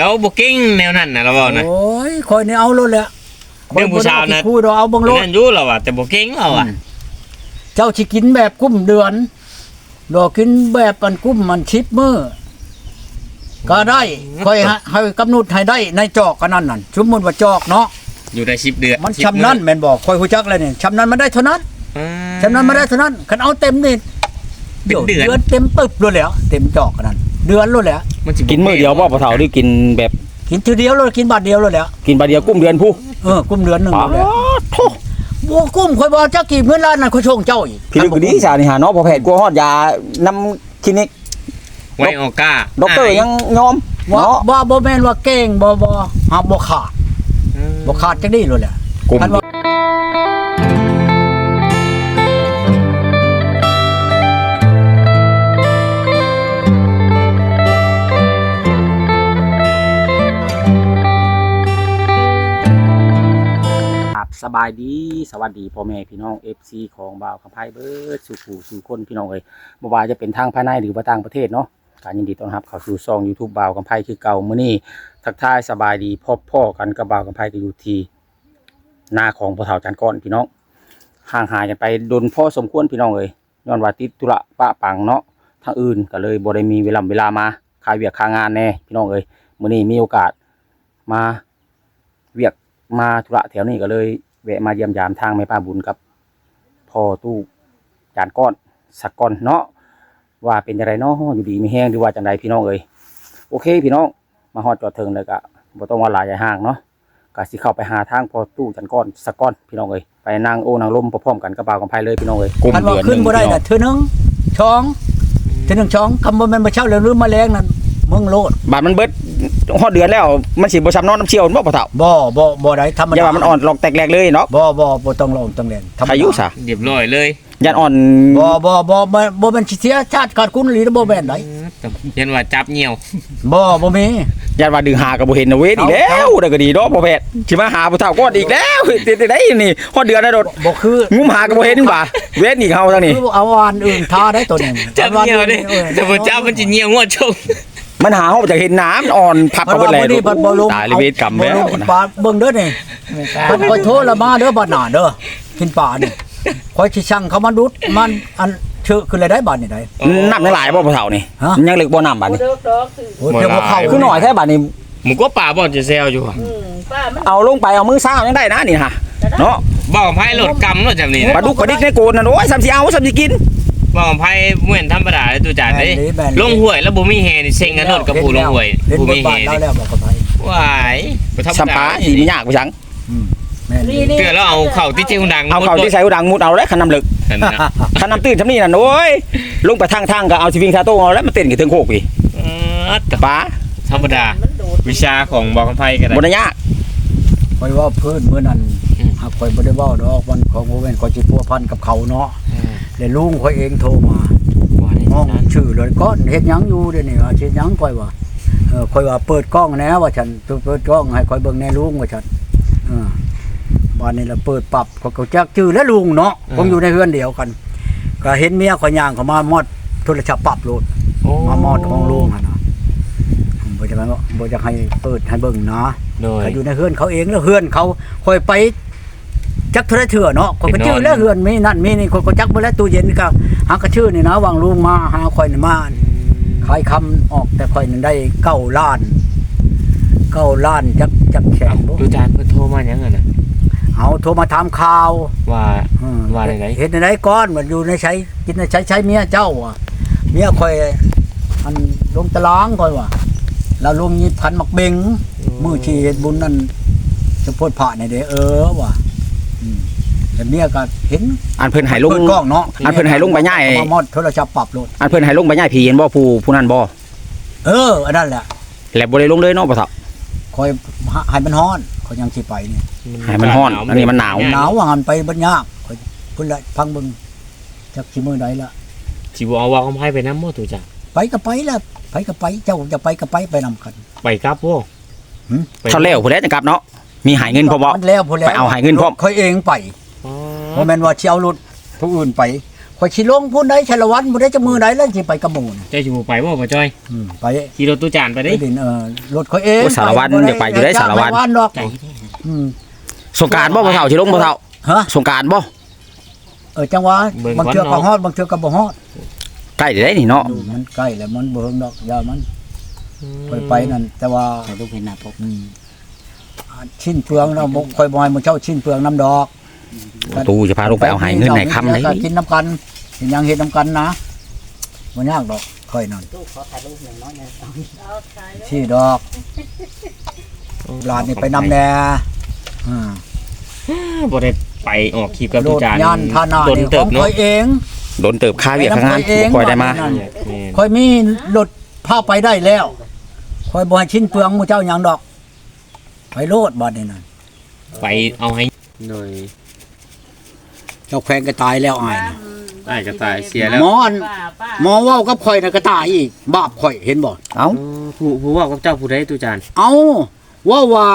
แล้วบ่เก่งแนวนั้นน่ะเราเว้านะ โอ้ยคอยนี่เอาโลดแหละเรื่องผู้ชายนะคู่เราเอาเบังโลดนั่นอยู่เราอะแต่บ่เก่งเราอะ เจ้าสิกินแบบกุ้มเดือนดอกกินแบบมันกุ้มมันชิปมือก็ได้คอยให้ให้กำหนดให้ได้ในจอกกันนั่นนั่นสมมุติว่าจอกเนาะอยู่ได้10เดือนมัน10ชำนั้นแม่นบอกคอยฮู้จักเลยนี่ชำนั้นมันได้เท่านั้นอ่าชำนั้นมันได้เท่านั้นคันเอาเต็มนี่ เป็นเดือนเดือนเต็มปึ๊บเลยแหล้ว เต็มจอกกันนั่นเดือนเลยแหล้วมันสิบ่กินมื้อเดียวบ่ปะเฒ่าหรือกินแบบกินทีเดียวเลยกินบาทเดียวเลยแหล้วกินบาดเดียวกุ้มเดือนผู้เออกุ้มเดือนหนึงอ๋อเลยแหล้วโถบัวกุ้มคอยบอกจักกี่เงินล้านนั่นคอยชงเจ้าอีกพี่ลึกดีซานี่หาเนาะพอแพทย์กลัวฮอดยานำคลินิกไว้ออกก้าด็อกเตอร์ยังยอมว่าเนาะบ่บ่แม่นว่าเก่งบ่บ่หาบ่ขาดบ่ขาดจังนี้เลยแหละ กลุ่มคัน บสบายดีสวัสดีพ่อแม่พี่น้อง FC ของบ่าวคำไพ่เบิร์ดสู่ผู้สู่คนพี่น้องเอ้ยบ่ว่าจะเป็นทางภายในหรือว่าต่างประเทศเนาะการยินดีต้อนรับเข้าสู่ช่อง YouTube บ่าวคำไพ่คือเก่ามื้อนี้ทักทายสบายดีพบพ่อกันกับบ่าวคำไพ่ก็อยู่ที่หน้าของพ่อเฒ่าจันก้อนพี่น้องห่างหายกันไปโดนพ่อสมควรพี่น้องเอ้ยย้อนว่าติดธุระปะปังเนาะทางอื่นก็เลยบ่ได้มีเวลาเวลามาคายเวียกคางานแน่พี่น้องเอ้ยมื้อนี้มีโอกาสมาเวียกมาธุระแถวนี้ก็เลย แวะมาเยี่ยมยามทางแม่ป้าบุญกับพ่อตู้จานก้อนสักก้อนเนาะว่าเป็นจังไรเนาะอยู่ดีไมีแห้งหรือว่าจังไรพี่น้องเอ้ยโอเค พี่น้องมาฮอดจอดเทิงเลยก็บ่ต้องว่าหลายใหญ่ห้างเนาะก็สิเข้าไปหาทางพอตู้จานก้อนสักก้อนพี่น้องเอ้ยไปนั่งโอ้นั่งลมพร้อมกันกับบ่าวกับไผเลยพี่น้องเอ้ยกลมคันว่าเดือนหขึ้นนึ่งบ่ได้น้อน่ะงเทื่อนึงช่องเทื่อนึงช่องคำบ่แม่นบ่เช่าแล้วหรือมาแมลงนั่น มึงโลดบาดมันเบิดฮอดเดือนแล้วมันสิบ่ซ้ำนอนน้ำเชี่ยวบ่พ่อเฒ่าบ่บ่บ่ได้ธรรมอย่าดาว่ามันอ่อนหลอกแตกแหลกเลยเนาะบ่บ่บ่ต้องลงต้องเรียนธรรมดาอายุซะเรียบร้อยเลยยันอ่อนบ่บ่บ่บ่บ่แม่นสิเสียชาติขาดคุณหรือบ่แม่นไดยันว่าจับเหี่ยวบ่บ่มียันว่าดึงหาก็บ่เห็นนะเว้ยอีกแล้วเด้อก็ดีเนาะพ่อแพทย์สิมาหาพ่อเฒ่าก้อนอีกแล้วติดได้นี่ฮอดเดือนแล้วโดดบ่คืองุมหาก็บ่เห็นบ่าเวทอีกเฮาทางนี้คือเอาอันอื่นทาได้ตัวนี้จับเหี่ยวเด้ออแต่บ่จับมันสิเหี่ยวงวดชง มันหาเฮาจากเห็นน้ำอ่อนพับมันเข้าไปว่าแล้วบ่ดีบัดบ่ลงตายเลยเวทกรรมบ่แล้วลงกินนะปลาเบิ่งเด้อนี่มันคอยโทษละมาเด้อบัดหน้าเด้อกินปลานี่คอยสิสั่งเขามาดุดมันอันเชื่อคืออะไรได้บัดนี่ได้น้ำยังหลายบ่พ่อเฒ่านี่ฮะยังเหลือบ่น้ำบัดนี้โอ้ยเดี๋ยวบ่เข้าคือหน่อยแท้บัดนี้หมูก็ป่าบ่จะแซวอยู่อะป้ามันเอาลงไปเอามือซ้าวยังได้นะนี่ฮะเนาะบ่ของไผโหลดกำเนาะจำนี่ปลาดุกปลาดิกในโกนน่ะโอ้ยซ้ำสิเอาซ้ำสิกิน บ่ของไผบ่เห็นธรรมดาเลยตัวจานเด้แม่นเลยแม่นเลย ลงห้วยแล้วบ่มีแฮนี่เซ็งกันโลดกับผู้ลงห้วยเล่นผู้บมีทแฮบาทแล้วนี่แล้วบอกกับไผว้ายบ่ธรรมสัมดาปาสิมียากไปจังอืมแม่นนี่เลยนี่เตือนแล้วเอาเข้าที่เจ้าดังเอาเข้าที่ใส่หูดังมุดเอาแล้วคันน้ำลึกนั่นน่ะคันน้ำตื้นทำนี่น่ะโอ้ยลงไปทางทางก็เอาสิวิงซาโต้เอาแล้วมันเต้นกันถึงโคกพี่เออแต่ปลาธรรมดา มันโดดวิชาของบ่ของไผก็ได้บ่ได้ยากคอยว่าเพิ่นมื้อนั้นอืมหากคอยบ่ได้เว้าดอกมันของบ่แม่นคอยสิพัวพันกับเขาเนาะ แล้วลุงคอยเองโทรมาว่าได้ห้องนั้นชื่อเลยก้อนเฮ็ดหยังอยู่เดี๋ยวนี้ว่าเฮ็ดหยังคอยว่าเออคอยว่าเปิดกล้องแหน่ว่าฉันเปิดกล้องให้คอยเบิ่งแน่ลุงว่าฉันเออบ้านนี้ละเปิดปรับเขาก็จักชื่อและลุงเนาะผมอยู่ในเฮือนเดียวกัน ก็เห็นเมียข่อยย่างเขามามอดโทรศัพท์ปรับโลดโอ้มามอดของลุงหั่นน่ะบ่จะให้บ่จะให้เปิดให้เบิ่งนะโดยเขาอยู่ในเฮือนเขาเองแล้วเฮือนเขาคอยไป จักเท่าไรเถื่อเนาะคอยก็ไปนอนชื่อแล้วเฮือนมีนั่นมีนี่คอยก็จักบ่แล้วตู้เย็นก็หากระชื่อนี่นะวางลุงมาหาคอยนี่มาขายคำออกแต่คอยนี่ได้เก้าล้านเก้าล้านจักจักแสเอ้านบ่ดูจานเพิ่นโทรมาหยังอะน่ะเอาโทรมาถามข่าวว่าอืมว่าได้ไงเฮ็ดในไหนก้อนมันอยู่ในใช้กินในใช้ใช้เมียเจ้าอะเมียคอยอันลงตารางก่อนว่าแล้วลงยี่พันมักเบงมือชีเฮ็ดบุญนั่นสะโพดผ่าในเด้เออว่ะอืม แต่เมียก็เห็นอันเพิ่นให้ลงเปิดกล้องเนาะอันเพิ่นให้ลงไปง่ายมามอดโทรศัพท์ปรับโลดอันเพิ่นให้ลงไปย่ายผีเห็นบ่ผู้ผู้นั้นบ่เอออันนั้นแหละแล้วบ่ได้ลงเลยเนาะพ่อเฒ่าคอยให้มันฮ้อนคอยยังสิไปเนี่ยให้มันฮ้อนอันนี้มันหนาวหนาวว่าหันไปบัดยากคอยพุ่นละพังเบิ่งจักสิมื้อใดละสิบ่เอาว่าของไผไปนำบ่ตูจ้ะไปก็ไปละไปก็ไปเจ้าจะไปก็ไปไปนำกันไปครับบ่หืมไปเท่าแล้วผู้ใดจะกลับเนาะมีหายเงินพอบ่มันแล้วพุ่นแล้วไปเอาให้เงินพร้อมคอยเองไปอ๋อ บ่แม่นว่าสิเอารถผู้อื่นไปข่อยสิลงพุ่นใดชะละวันบ่ได้จะมือใดแล้วสิไปกับหมู่น่ะเจ้าสิบ่ไปบ่บ่จ้อยอืมไปขี่รถตู้จานไปไปเด้ดินเออรถข่อยเองโอ้สารวัตรอยากไปอยู่ได้สารวัตรอยกไปดอกใจอืมสงกรารบ่บ่เฒ่าสิลงบ่เฒ่าฮะสงกรารบ่เออจังหวะบางเทื่อก็ฮอดบางเทื่อก็บ่ฮอดใกล้ได้นี่เนาะดูมันใกล้แล้วมันบ่เฮิงดอกยามันไปไปนั่นแต่ว่าแต่ลูกเห็นหน้าพบอืมอ่าชิ้นเปลืองเราบ่ค่อยบ่ให้มันเจ้าชิ้นเปลืองน้ำดอกประ ตูจะพาลงไปเอาให้เงินให้คำได้ก็กินน้ำกันเห็นยังเห็นน้ำกันนะบ่ยากดอกค่อยนั่นลูกขอถ่ายรูปหนึ่งน้อยนะที่ดอกหลานนี่ไปนำแน่อ่าบ่ได้ไปออกคลิปกับโลตู้ดจานยานทานาโดนนี่เติขบองเนาะค่อยเองโดนเติบค่าเวียกค่างานไปนำตัวเองบ่ค่อยได้มานั่นแม่นค่อยมีรถพาไปได้แล้วค่อยบ่ให้ชิ้นเปลืองหมู่เจ้าหยังดอก ไปโลดบัดนี้นั่นไปเอาให้หน่อย เจ้าแขวงก็ตายแล้วอายนะอ้ายก็ตายเสียแล้ว หมออันหมอเว้ากับข่อยน่ะก็ตายอีก บาปข่อยเห็นบ่เอ้าเออผู้ผู้เว่ากับเจ้าผู้ใดตู้จานเอาว่าว่า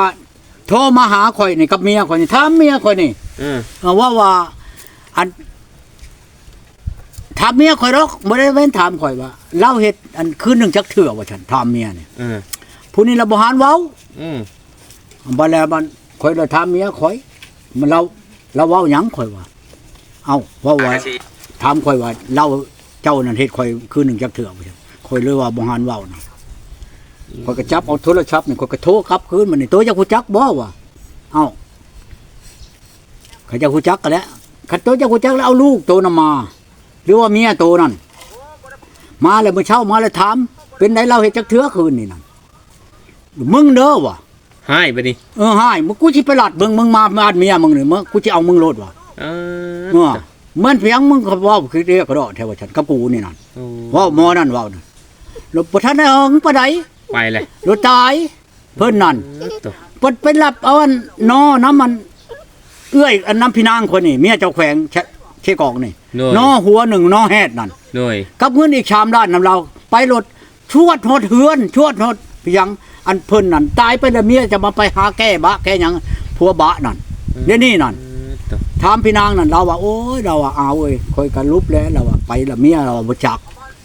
โทรมาหาข่อยนี่กับเมียข่อยนี่ถามเมียข่อยนี่เออเอาว่าว่าอันถามเมียข่อยหรอกบ่ได้เว้นถามข่อยว่าเล่าเฮ็ดอันคืนหนึงจักเถื่อว่าฉันถามเมียนี่เออผู้นี้ละบ่หานเว้า อืมบ่แล้วมันข่อยเลยถามเมียข่อย มันเราเราเว้าหยังข่อยว่า เอาเว้าว่าถามข่อยว่าเล่าเจ้านั่นเฮ็ดข่อยคืนหนึงจักเถื่อว่าฉันข่อยเลยว่าบ่หานเว้านะข่อยก็จับเอาโทรศัพท์นี่ข่อยก็โทรกลับคืนมันนี่ตัวจักฮู้จักบ่วะเอ้าเขาจะฮู้จักกันแหล้วคันตัวจะฮู้จักแล้วเอาลูกโตนำมา หรือว่าเมียโตนั่นมาแล้วมื้อเช้ามาแล้วถามเป็นไดเราเฮ็ดจักเถื่อคืนนี่นั่นมึงเด้อวะให้ไปดิเออให้มึงกูสิไปหลัดมึงมึงมาบ้านเมียมึงนี่มึงกูสิเอามึงโลดวะ เอเอออเหมือนเพียงมึงก็เว้าคือเรียกกระดอแถวฉันกับกูนี่นั่นโอ้เว้าหมอนั่นเว้านั่นรถบ่ทันได้เอิงปานใดไปเลยรถตาย เพิ่นนั่นตัวเพิ่นไปรับเอาอันนอน้ำมัน เอื้อยอันน้ำพี่นางคนนี่เมียเจ้าแขวงเชเชกอกนี่หน่วยนอหัวหนึ่งนอแฮดนั่น หน่วยกับเงินอีกชามด้านนำเรา ไปรถชวดหดเฮือน ชวดหดเพียงอันเพิ่นนั่นตายไปแล้วเมียจะมาไปหาแก้บะแก้หยังผัวบะนั่นเดี๋ยวนี้นั่นเออตัว ถามพี่นางนั่นเราว่าโอ้ยเราว่าเอาเอ้ยคอยกันลุบแล้วเราว่าไปละเมียเราว่าบ่จัก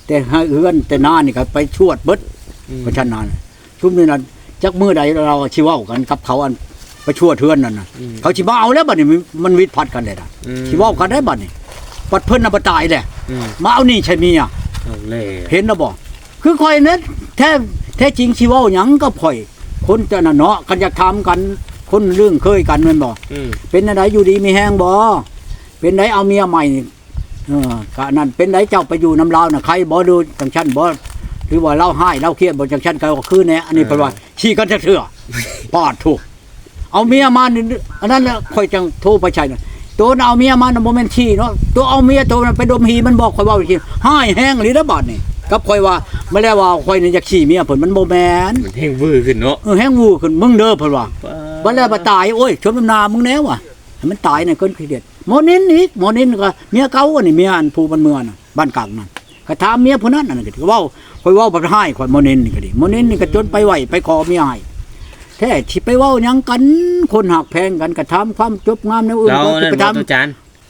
แต่ให้เฮือนแต่หน้านี่ก็ไปชวดเบิดอืมเพราะฉะนั้นชุมนี้นั่นจักมื้อใดเราสิเว้ากันกับเขาอันไปชวดเฮือนนั่นน่ะอืมเขาสิมาเอาแล้วบัดนี้มันมันวิดพัดกันได้น่ะอืมสิเว้ากันได้บัดนี้บัดเพิ่นน่ะบ่ตายแหละอืมมาเอานี่ใช่เมียเอาเลยเห็นแล้วบ่คือข่อยนั้นแท้แท้จริงสิเว้าหยังกับข่อย คนจะน่ะเนาะกันอยากถามกัน คนเรื่องเคยกันแม่นบ่อืมเป็นอะไรอยู่ดีมีแห้งบ่เป็นไดเอาเมียใหม่นี่เออกะนั่นเป็นไดเจ้าไปอยู่น้ำลาวน่ะใครบ่ดูจังชั้นบ่หรือว่าเล่าให้เล่าเครียดบ่จังชั้นก็คือแน่อันนี้เพิ่นว่าชี้กันจะเถื่อปอดถูกเอาเมียมานี่อันนั้นแหละค่อยจังโทรไปใช่น่ะตัวน่ะเอาเมียมาน่ะบ่แม่นชี้เนาะตัวเอาเมียตัวนั้นไปดมหีมันบอกค่อยเว้าอีกทีให้แห้งหรือระบาดนี่กับค่อยว่าไม่ได้ว่าค่อยนี่อยากขี้เมียเพิ่นมันบ่แม่นมันเฮงวื้อขึ้นเนาะเออแห้งวูขึ้นมึงเด้อเพิ่นว่า วันแรกมาตายโอ้ยชมน้ำนามึงแน่ว่ะให้มันตายในก้นขี้เด็ดหมอนินอีกหมอนินก็เมียเก่าอันนี้เมียอันผู้บันเมืองน่ะบ้านกลางนั่นก็ถามเมียผู้นั้นอันนั้นก็ถือว่าคอยเว้าบ่ให้ข่อยหมอนินนี่ก็ดีหมอนินนี่ก็จนไปไหวไปขอเมียให้แท้สิไปเว้าหยังกันคนหักแพงกันก็ถามความจบงามในอื่นเราก็สินั่นไปบ่ถามตู้จาน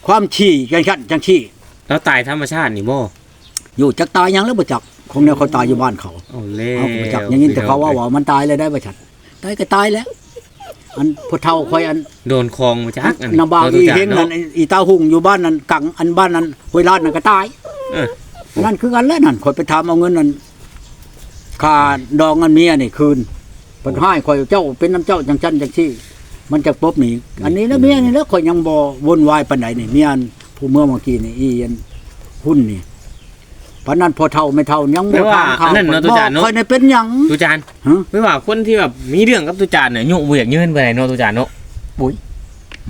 ความชี้จังซั่นจังชี้เราตายธรรมชาตินี่บ่อยู่จักตายยังแล้วบ่จักคงแนวเขาตายอยู่บ้านเขาเอาเลยเอาบ่จักอย่างนี้แต่เขาว่าว่ามันตายเลยได้บ่ชัดตายก็ตายแล้ว อันผู้เฒ่าคอยอันโดนคลองมาจักอันนำบางเรอีตู้จเฮงนั่นเนาะอีตาหุงอยู่บ้านนั่นกังอันบ้านนั้นห้วยลาดนั่นก็ตายเออนั่นคือกันแล้วนั่นคอยไปทำเอาเงินนั่นค่าดองเงินเมียนี่คืนเพิ่นให้คอยเจ้าเป็นน้ำเจ้าจังชั้นจังซี่ มันจะปบหนีอันนี้แล้วเมียนี่แล้วคอยยังบ่วนวายปานใดนี่เมียอันผู้เมื่อเมื่อกี้นี่อีอันหุ้นนี่ ปานนั้นพอเท่าไม่เท่ายังบ่ทางข้าวคอยในเป็นหยังตู้จานฮะไม่ว่าคนที่แบบมีเรื่องกับตู้จานเนี่ยยุบ่อยากยืนไปไหนเนาะตู้จานเนาะ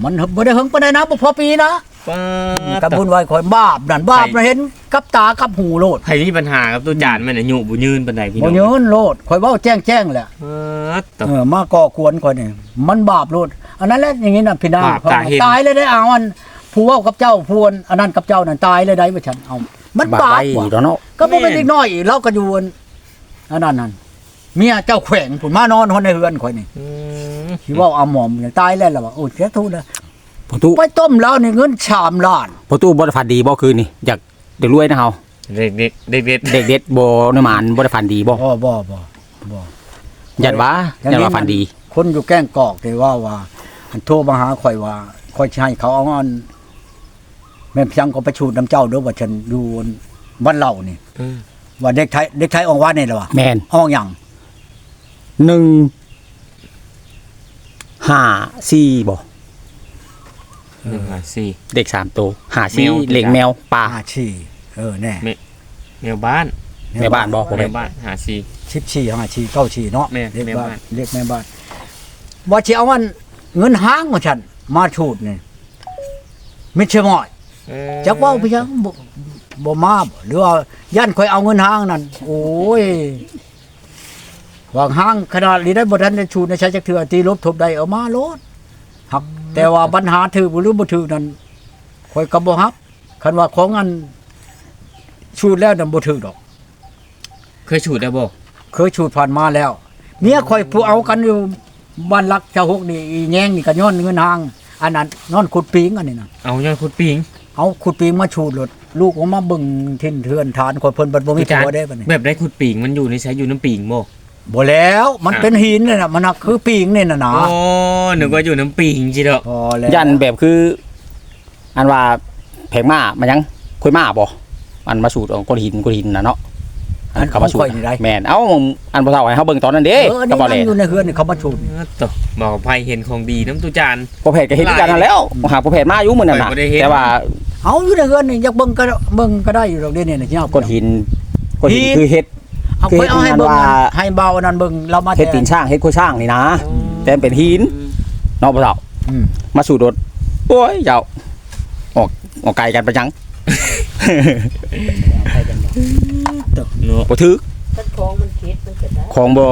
มันบ่ได้หึงปานใดนะบ่พอปีนะป้ากับบุญไว้คอยบาปนั่นบาปนะเห็นกับตากับหูโลดใครมีปัญหากับตู้จานมันเนี่ยยุบ่ยืนปานใดพี่น้บ่องเยินโลดคอยเว้าแจ้งแจ้งแหละเออต่อเออมาก่อกวนคอยนี่มันบาปโลดอันนั้นแหละอย่างงี้น่ะพี่นางบาปตาเห็นตายเลยได้เอาอันผู้เว้ากับเจ้าผู้อันอันนั้นกับเจ้านั่นตายเลยได้ว่าฉันเอา มันบาปได้ว่ะแล้วเนาะก็บ่เป็นเด็กน้อยอีกเราก็อยู่อันอันนั้นนั่นเมียเจ้าแขวงผุนมานอนฮอนในเฮือนคอยนี่อืมสิเว้าเอาหมอมอย่างตายแล้วล่ะว่าโอ้เสียทุนนะพอตู้ไปต้มแล้วนี่เงิน3ล้านพอตู้บ่ได้ฝันดีบ่คืนนี่อยากเดี๋ยวรวยนะเฮาเด็กเด็กเด็กเด็กเด็กเด็ดบ่นำหมานบ่ได้ฝันดีบ่บ่บ่บ่บ่ยันว่าอย่างยันนี้ว่าฝันดี คนอยู่แกล้งกอกที่ว่าว่า อันโทรมาหาข่อยว่าข่อยสิให้เขาเอาอัน แม่นเพียงก็ไปชูดน้ำเจ้าเด้อว่าฉันอยู่บ้านเล่านี่อืมว่าเด็กไทยเด็กไทยออกวัดนี่แหละว่ะแม่นห้องหยังหนึ่งห้าสี่บ่หนึ่งห้าสี่ เด็กสามตัวห้าสี่แมว เหล็กแมวปลาอาชีเออแน่แมวบ้านแม่บ้านบ่ผมแมเห็วนบ้านหาสี่ ชิบชีห้าชีเก้าชีเนาะแม่เรียกแม่บ้านบ้านเรียกแม่บ้านว่าสิเอามันเงินห้างของฉันมาชูดนี่ไม่ใช่หมอยเออ จักว่าไปยังบ่บ่มาบ่หรือว่าย่านข่อยเอาเงินห้างนั่นโอ้ยวางห้างขนาดนี้ได้บ่ทันได้ชูดในใช้จักเทื่อตีลบทบได้เอามาโลดหักแต่ว่าปัญหาถือบ่หรือบ่ถือนั่นข่อยก็บ่ฮับคันว่าของอันชูดแล้วนั่นบ่ถือดอก เคยฉูดได้บ่เคยชูดผ่านมาแล้ว เมียคอยผู้เอากันอยู่บ้านรักเจ้าหกนี่อีแยงนี่ก็ย้อนเงินหาง อันนั้นนอนขุดปิงอันนี้นะเอาย้อนคุดปิง เอาขุดปิงมาชูดรถลูกออกมาเบิ่งทินเทือนฐานคนเพิ่นบัดบ่มีผัวได้บัดนี้แบบได้คุดปิงมันอยู่ในใช้อยู่น้ำปิงบ่บ่แล้วมันเป็นหินนี่น่ะมันน่ะคือปิงนี่น่ะนะโอ้นึกว่าอยู่น้ำปิงจิเด้อพอแล้วยันแบบคือ อันว่าแผงม้ามันยังคุยม้าบ่อันมาสูตรของก้อนหินก้อนหินนะเนาะ อันเขาเขามามาสูช่ตวยรนี่ได้แม่นเอ้าอันบ่เฒ่าให้เฮาเบิ่งตอนนั้นเด้เอออันก็นี้บ่แลนั่งอยู่ในเฮือนนี่เขามาชูดนี่ต่อบอกกับไผเห็นของดีน้ำตุจานบ่แพทย์ก็เห็นคือกันนั่นแล้วหาบ่แพทย์มาอยู่มื้อนั้นน่ะข้อยบ่ได้เห็นแต่ว่าเอาอยู่ในเฮือนนี่อยากเบิ่งก็เบิ่งก็ได้อยู่ดอกเด้นี่น่ะสิเอาก้อนหินก้อนหินหินคือเฮ็ดเอาไปเอาให้เบิ่งคือเห็นว่าให้เบาอันนั้นเบิ่งเรามาเฮ็ดตีนช่างเฮ็ดโคช่างนี่นะแต่มันเป็นหินเนาะบ่เฒ่าอืมมาสู่รถโอ้ยเจ้าออกออกไกลกันไปจัง เนาะบ่ถือต้นคองมันเค็ดมันเกิดได้ของบ่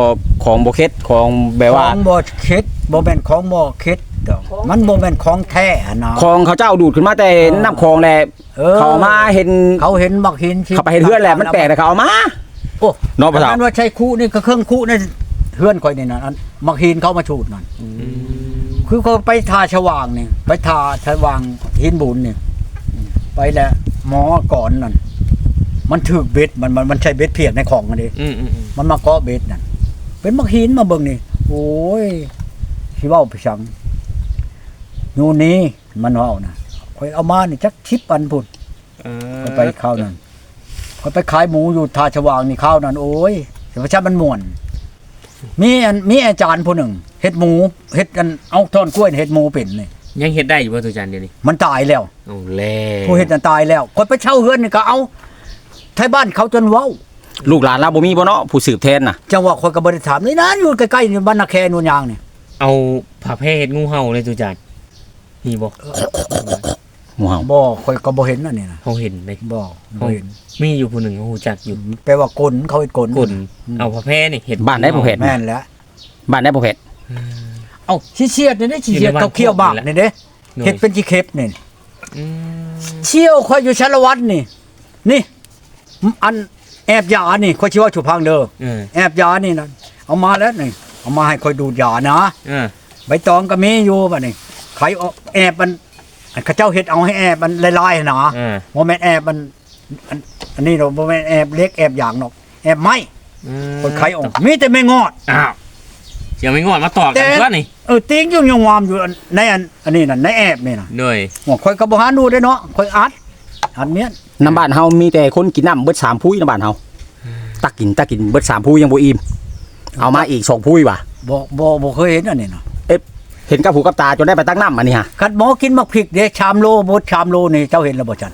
ของบ่เค็ดของแบบว่า ของบ่เค็ดบ่แม่นของบ่เค็ดดอกมันบ่แม่นของแท้อะนะของเขาเจ้าดูดขึ้นมาแต่เออน้ำคลองแหละออ เขามาเห็นเขาเห็นบักหินที่เขาไปเห็นเพื่อนแหละมันแปลกแต่เขาเอามา โอ้เนาะพ่อเฒ่านั้นว่าใช้คู่นี่ก็เครื่องคู่นี่เพื่อนข่อยนี่นะอันบักหินเขามาชูดนั่นคือเขาไปทาชว่างนี่ไปทาชว่างหินบุญนี่ไปแล้วหมอก่อนนั่น มันถือเบ็ดมันมันมันใช้เบ็ดเพียกในของมันดิอืมอืมอืมมันมาเกาะเบ็ดนั่นเป็นบักหินมาเบิ่งนี่โอ้ยสิเว้าไปชังนู่นนี่มันเว้านะข่อยเอามานี่จักชิปอันพุ่นเออข่อยไปข้าวนั้นข่อยไปขายหมูอยู่ทาชวางนี่ข้าวนั้นโอ้ยแต่ว่าชามันม่วน มีอันมีอาจารย์ผู้หนึ่งเฮ็ดหมูเฮ็ดอันเอาท่อนกล้วยนี่เฮ็ดหมูเป็นนี่ยังเฮ็ดได้อยู่บ่ตุจานเดี๋ยวนี้มันตายแล้วเอาแล้วผู้เฮ็ดนั้นตายแล้วคนไปเช่าเฮือนนี่ก็เอา ไทยบ้านเขาจนเว้าลูกหลานเราบ่มีบ่เนาะผู้สืบแทนน่ะจังหวะคนก็บ่ได้ถามนี่นะอยู่ใกล้ๆนี่บ้านนาแคนู่นยางนี่เอาผ้าแพร่เฮ็ดงูเห่าเลยตุจานมีบ่ว้าวบ่ข่อยก็บ่เห็นอันนี้นะเขาเห็นเลยบ่บ่เห็นมีอยู่ผู้หนึ่งเขารู้จักอยู่แปลว่ากลเขาเฮ็ดกลกลเอาผ้าแพร่นี่เห็ดบ้านได้บ่เห็นแม่นแล้วบ้านได้บ่เผ็ดเอ้าสิเชียดนี่เด้สิเชียดเขาเคี่ยวบากนี่เด้เฮ็ดเป็นสิเข็บนี่อืมเชี่ยวคอยอยู่ชาละวัดนี่ นี่ อันแอบยานี่คอยชื่อว่าฉุพังเด้อเออแอบยานี่นะเอามาแล้วนี่เอามาให้คอยดูดยานะเออใบตองก็มีอยู่บัดนี้ใครเอาแอบมันอันเขาเจ้าเฮ็ดเอาให้แอบมันลายๆนะเออบ่แม่นแอบมันอันอันนี้เราบ่แม่นแอบเล็กแอบอย่างนอกแอบไม้อืมคนใครออกมีแต่ไม่งอด อ้าวเดี๋ยวไม่งอดมาต่อกันแต่ ซะนี่เออติ้งอยู่ยังวามอยู่อันในอันอันนี้น่ะในแอบนี่น่ะ หน่อย ว่าคอยก็บ่หาดูได้เนาะคอยอัดอัดเมียน น้ำบ้านเฮามีแต่คนกินน้ำเบิดสามพุ้ยน้ำบ้านเฮาตักกินตักกินเบิดสามพุ้ยยังบ่อิ่มเอามาอีกสองพุ้ยว่ะบ่บ่บ่เคยเห็นอันนี้น่ะเห็นกับหูกับตาจนได้ไปตักน้ำอันนี้ฮะคัดหมอกินมักพริกเด้ชามโลบดชามโลนี่เจ้าเห็นแล้วบ่จัน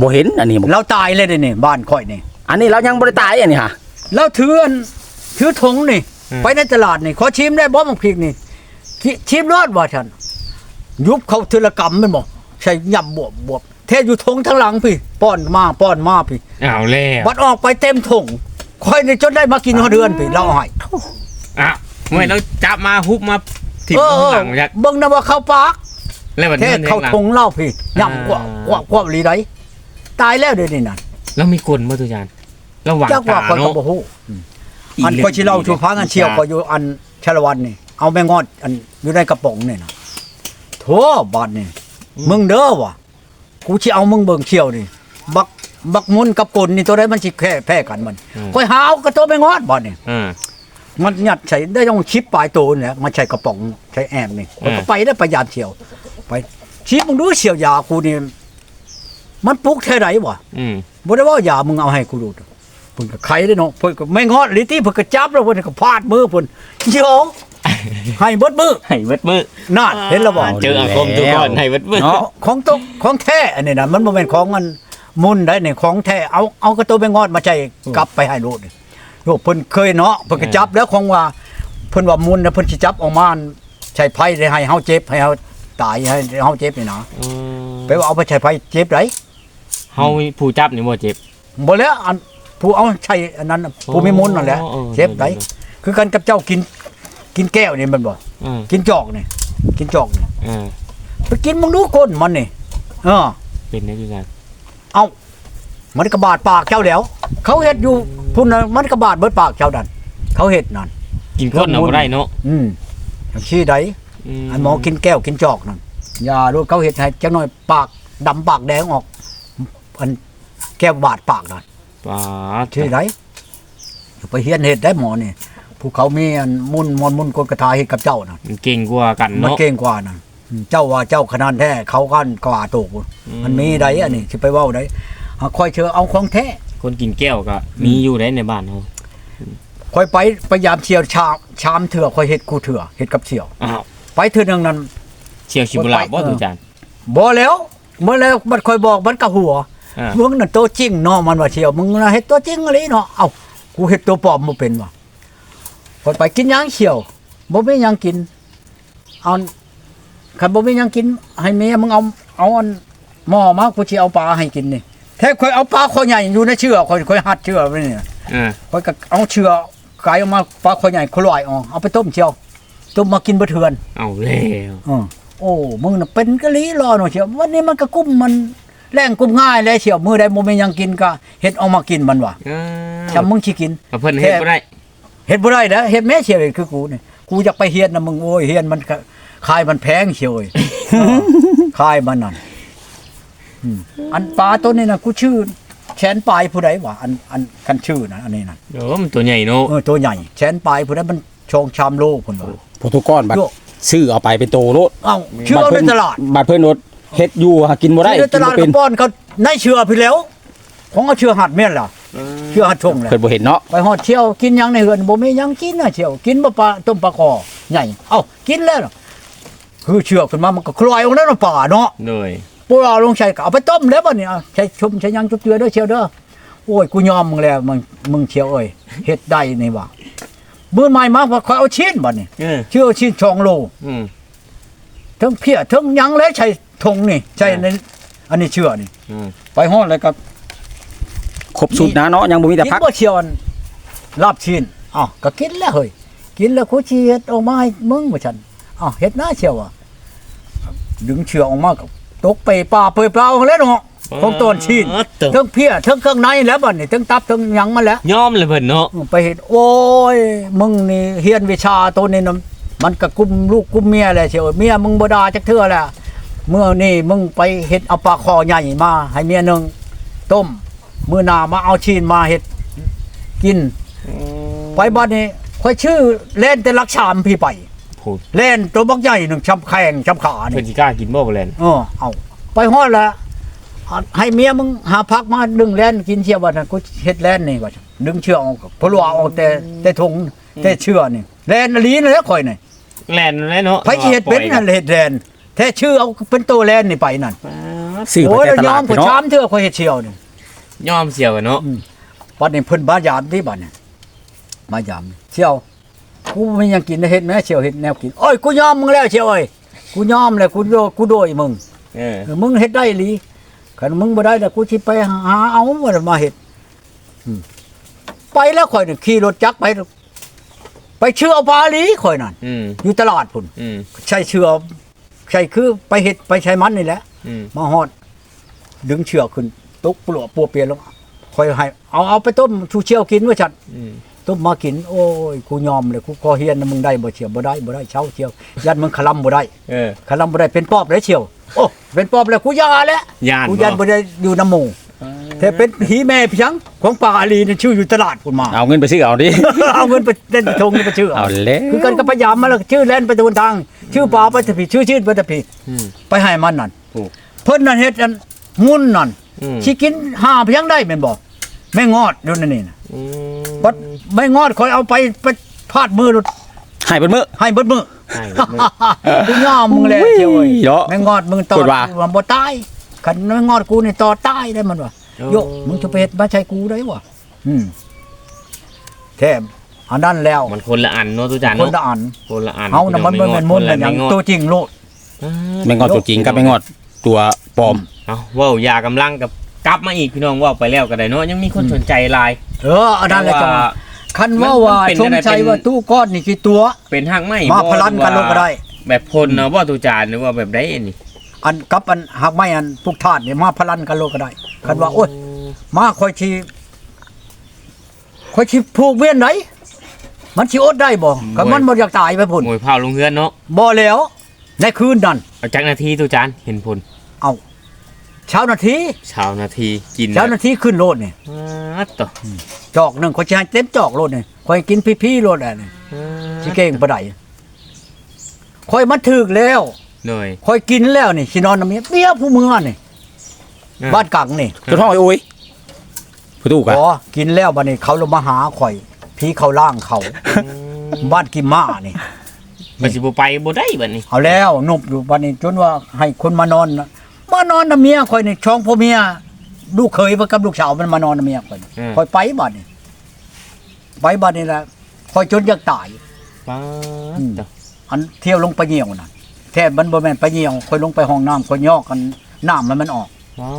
บ่เห็นอันนี้บ่เราตายเลยเด้นี่บ้านข่อยนี่อันนี้เรายังบ่ได้ตายอันนี้ฮะแล้วถืออันถือถุงนี่ ไปในตลาดนี่ขอชิมได้บ่มักพริกนี่ชิชิมรอดบ่ฉันยุบเขาธุรกรรมแม่นบ่ ใช่ยำบวบบวบเทอยู่ถุงทั้งหลังพี่ ป้อนมาป้อนมาพี่อ้าวแล้วบัดออกไปเต็มถุงข่อยนี่จนได้มากินหัวเดือนพี่เราเอาให้อ้าวเมื่อเราจับมาฮุบมาถิ่มเออข้างหลังยักเบิ่งนะว่าเข้าปากแล้ววันเทนี้ศเข้าถุงเล่าพี่ยำกว่าอ่ากว่ากว่าลีไดตายแล้วเดี๋ยวนี้น่ะแล้วมีกลบ่ตุจานระหว่างจักว่าตาคนก็เนาะบ่ฮู้อันก็สิเล่าชูพังอันเชียวก็อยู่อันชาละวันนี่เอาแม่งอดอันอยู่ในกระป๋องนี่นะโธ่บาดนี่ มึงเด้อวะกูสิเอามึงเบิ่งเชียวนี่ บักบักมุนกับกลนี่ตัวใดมันสิแค่แพ้กันมันค่อยหาวก็ตัวไม่งอดบ่นี่อ่ามันยัดใส่ได้ต้องชิปปลายตัวนี่แหละมันใช้กระป๋องใช้แอมนี่อืมก็ไปได้ประหยัดเชียว ไปชิปมึงดูเสียวยากูนี่มันปลุกแท้ไหนวะอืมบ่ได้ว่ายามึงเอาให้กูดูดเพิ่นก็ไขได้เนาะเพิ่นก็ไม่งอดลิตี้เพิ่นก็จับแล้วเพิ่นก็พาดมือเพิ่นโย ให้เบิดมือให้เบิดมือนั่นเห็นแล้วบ่เจออาคมทุกคนให้เบิดมือเนาะของตกของแท้อันนี้นะมันบ่แม่นของมันมุนได้นี่ของแท้เอาเอากระตัวไปงอดมาใจกลับไปให้โลดนี่โยเพิ่นเคยเนาะเพิ่นก็จับแล้วของว่าเพิ่นว่ามุนนะเพิ่นสิจับออกมาใช้ไผได้ให้เฮาเจ็บให้เฮาตายให้เฮาเจ็บนี่นะอืมไปว่าเอาไปใช้ไผเจ็บไดเฮาผู้จับนี่บ่เจ็บบ่แล้วอันผู้เอาใช้อันนั้นน่ะผู้มีมุนนั่นแหละอ๋อเจ็บไดคือกันกับเจ้ากิน กินแก้วนี่มันบ่อืมกินจอกนี่กินจอกนี่อ่าไปกินมึงดูคนมันนี่เออ เป็นได้คือกันเอามันกระบาดปากเจ้าแล้ว เขาเห็ดอยู่พุ่นน่ะมันกระบาดเบิดปากเจ้าดัน เขาเห็ดนั่น กินคนเอาบ่ได้เนาะอืมอย่างชี้ใดอันหมอกินแก้วกินจอกนั่นยาด้วยเขาเห็ดให้จังหน่อยปากดำปากแดงออก อันแก้วบาดปากนั่นป้าดชี้ใดอย่าไปเฮียนเห็ดได้หมอนี่ ผู้เขามีอันมุนมอนมุนกลกระทาเห็ดกับเจ้านั่นมันเก่งกว่ากันมันเนาะ เก่งกว่านั่นอืมเจ้าว่าเจ้าขนาดแท้เขากันกว่าโตกมันมีใดอันนี้สิไปเว้าได้หาคอยเชื่อเอาของแท้ คนกินแก้วก็มีอยู่ได้ในบ้านเฮาคอยไปพยายามเชียวชามชามเถื่อคอยเฮ็ดกูเถื่อเฮ็ดกับเชียว อ้าวไปเถื่อนึงนั้น เชียวชิบุระบ่ตุจานบ่แล้วเมื่อแล้วมันคอยบอกมันกะหัวอ่ามึงนั่นตัวจริงเนาะมันว่าเชียวมึงน่ะเฮ็ดตัวจริงอะไรเนาะเอ้ากูเฮ็ดตัวปลอมบ่เป็นว่ะ คอยไปกินหยังเชียวบ่มีหยังกินเอาคันบ่มีหยังกิน ให้เมียมึงเอาเอาอันหม้อมากูสิเอาปลาให้กินนี่แท้คอยเอาปลาคอใหญ่อยู่ในเชือกคอยคอยหัดเชือกไว้นี่อ่าคอยก็เอาเชือกกายออกมาปลาคอใหญ่คลอยออกเอาไปต้มเชียวต้มมากินบ่เทือนเอาแล้วออโอ้มึงน่ะเป็นกะลีรอหน่อยเชียววันนี้มันก็กุ้มมันแรงกุ้มง่ายเลยเชียวมือใดบ่มีหยังกินก็เฮ็ดเอามากินมันว่ะอ่าจำมึงสิกินเพิ่นเฮ็ดบ่ได้ เฮ็ดบ่ได้นะเฮ็ดแม่เชียวเฮ็ดคือกูนี่กูอยากไปเฮียนนะมึงโอ้ยเฮียนมันก็ขายมันแพงเชียวเอ้ยเออขายมันนั่นอืมอันปลาตัวนี้น่ะกูชื่อแขนปลายผู้ใดวะอันอันกันชื่อนะอันนี้น่ะโอ้มันตัวใหญ่เนาะเออตัวใหญ่แขนปลายผู้ใดมันชองชามโลพุ่นว่ะโปรโตกอนบัดโยซื้อเอาไปเป็นโตโลดเอ้าชื่อเอาในตลาดบัดเพิ่นรถเฮ็ดอยู่หากินบ่ได้ที่ในตกินลาบ่ดเป็กนระป้อนเขาในเชื่อพี่แล้วของเขาเชื่อหัดเมียนล่ะ เชื่อหัดชงแหละเพิ่นบ่เห็นเนาะไปหอดเชี่ยวกินหยังในเฮือนบ่มีหยังกินน่ะเชี่ยวกินบ่ปลาต้มปลาคอใหญ่เอ้ากินแล้วน่ะคือเชื่อขึ้นมามันก็คลอยออกแล้วน่ะป่าเนาะเลยพวกเราลงใส่ก็เอาไปต้มแล้วบ่เนี่ยเอาใช้ชุมใช้หยังจุบเจือเด้อเชี่ยวเด้อโอ้ยกูยอมมึงแล้วมึงมึงเชี่ยวเอ้ยเฮ็ดได้นี่ว่ามื้อใหม่มาว่าคอยเอาชิ้นบ่นี่เออเชื่อชิ้นชองโลอืมทั้งเพียทั้งหยังแล้วใช้ทงนี่ใช้ในอันนี้เชื่อนี่อืมไปฮอดเลยกับ ครบสุดนะเนาะยังบ่มีแต่กินพักบ่เชียวอันลาบชิ้นอ้าวก็กินแล้วเฮ้ยกินแล้วกูสิเฮ็ดออกมาให้มึงว่าฉันอ้าวเฮ็ดหน้าเชียวอะดึงเชือกออกมาก็ตกไปป่าเปยเปล่าแล้วเนาะของต้นชิ้นอ๋อเติบทั้งเพียทั้งเครื่องในแล้วบัดนี้ทั้งตับทั้งหยังมาแล้วยอมเลยเพิ่นเนาะไปเฮ็ดโอ้ยมึงนี่เฮียนวิชาตัวนี้นะมันก็กุมลูกกุมเมียแหละเชียวเมียมึงบ่ด่าจักเทื่อแล้วเมื่อนี่มึงไปเฮ็ดเอาปลาคอใหญ่มาให้เมียหนึงต้ม มื้อหน้ามาเอาชิ้นมาเฮ็ดกิน ไปบ้านนี้ค่อยชื่อเล่นแต่ลักชามพี่ไป พูดเล่นตัวบักใหญ่หนึ่งชำแข่งชำขาเพิ่นนี่สิกล้ากินบ่บ่แลนเออเอา ไปฮอดแล้วอะให้เมียมึงหาพักมาดึงแล่นกินเชียวว่าน่ะกูเฮ็ดแล่นนี่ว่าดึงเชือกออกเพราะว่าออกแต่แต่ทงแต่เชือกนี่แล่นอลีนั่นแหละข่อยนี่แลนแล้วเนาะไผสิเฮ็ดเป็นนั่นเฮ็ดแล่นแท้ชื่อเอาเป็นตัวแล่นนี่ไปนั่น ซื้อไปโอ้ยแต่ตยอลาดมพี่กูเนาะชามเทื่อข่อยเฮ็ดเชียวนี่ ยอมเสียวกันเนาะบัดนี้เพิ่นบ้ายามที่บัดนี่มายามเชียวกูไม่ยังกินได้เฮ็ดแม่เชียวเฮ็ดแนวกินโอ้ยกูยอมมึงแล้วเชียวเอ้ยกูยอมแล้วกูโดกูโดยมึงเออเออมึงเฮ็ดได้อีหลีคันมึงบ่ได้แล้วกูสิไปหาเอาว่ามาเฮ็ดอืมไปแล้วข่อยนี่ขี่รถจักรไป ไปเชื่อปลาหลีข่อยนั่นอืมอยู่ตลาดพุ่นอืมใช้เชือกใช้คือไปเฮ็ดไปใช้มันนี่แหละอืมมาฮอด ดึงเชือกขึ้น ตกปลวกปัวเปียนลงข่อยให้เอาเอาไปต้มชูเชียวกินว่าฉันอืมต้มมากิน โอ้ยกูยอมเลยกูขอเฮียนนะมึงได้บ่เชียวบ่ได้บ่ได้เช้าเชียวยันมึงขลำบ่ได้เออขลำบ่ได้เป็นปอบแล้วเชียวโอ้เป็นปอบแล้วกูยาแล้วย่านกูยันบ่ได้อยู่น้ำหมู่เออแต่เป็นผีแม่เพียงของป่าอาลีนี่ชื่ออยู่ตลาดพุ่นมาเอาเงินไปซื้อเอาดิเอาเงินไปเล่นทงนี่ไปชื่อเอาเอาแล้วคือกันก็พยายามมาแล้วชื่อแล่นไปตะวันทาง ชื่อป่าไปตะพีชื่อชื่อไปตะพีอืมไปให้มันนั่นถูกเพิ่นนั่นเฮ็ดอันงุ่นนั่น อืม สิกินหาเพียงได้แม่นบ่แม่งอดอยู่นั่นนี่นะอืมบัดไม่งอดคอยเอาไปไปพาดมือรถให้เพิ่นมื้อ ให้เบิดมือใช่ครับกูย่อมมึงแหละเจ้าเอ้ยเนาะแม่งอดมึงตอพูดดว่ากูว่าบ่ตายคันแม่งอดกูนี่ตอดตายได้มันว่ะโยมึงจะไปเฮ็ดมาใช่กูได้วะอืมแท้อันนั้นแล้วมันคนละอันเนาะตุจานคนเนาะละอันคนละอันเฮาน่ะมันบ่แม่นมุ่นเป็นหยังตัวจริงโลด แม่งอดตัวจริงกับแม่งอดตัวปลอม เอาเว้ายากำลังกับกลับมาอีกพี่น้องเว่าไปแล้วก็ได้เนาะยังมีคนสนใจหลายเอออันนั้นแหละจังแต่ว่าคันว่าว่ามันเป็นชงอะไรใจเป็นว่าตู้ก้อนนี่คือตัว เป็นทางไหมมาบ่พลันกันลงก็ได้ แบบพลเนาะว่าตุจานหรือว่าแบบได้นี่ อันกับอันหักไม้อันพวกทาสนี่มาพลันกันโลกก็ได้ คันว่าโอ้ยมาคอยชีคอยชีผูกเวียนไหนมันสิอดได้บ่คันมันบ่อยากตายไปพุ่นมวยเผาลงเฮือนเนาะบ่แล้วในคืนนั้นเอาจักนาทีตุจานเห็นผลเอา เช้านาทีเช้านาทีกินเช้านาทีขึ้นโลดนี่อัดต่อจอกหนึงคอยสิให้เต็มจอกโลดนี่คอยกินพี่ๆโลดอะนี่สิเก่งบ่ได้คอยมันถึกแล้วหน่อยคอยกินแล้วนี่สินอนนำเมียเมียผู้เมืองนี่บ้านกังนี่จนท้องไอ้โอ้ยผู้ตู้กันอ๋อกินแล้วบัดนี้เขาลงมาหาข่อยพี่เขาล่างเขา บ้านกิมมานี่มันสิบ่ไปบ่ได้บัดนี้เอาแล้วนุบอยู่บัดนี้จนว่าให้คนมานอนน่ะ มานอนนำเมียข่อยนี่ช่องพ่อเมียลูกเคยกับลูกสาวมันมานอนนำเมียข่อยนี่อืมข่อยไปบัดนี้ไปบัดนี้แหละข่อยจนอยากตาย ป้าอืมดต่ออันเที่ยวลงไปเหี่ยวน่ะแท้มันบ่แม่นไปเหี่ยวข่อยลงไปห้องน้ำข่อยยอกกันน้ำมันมันออก ป้า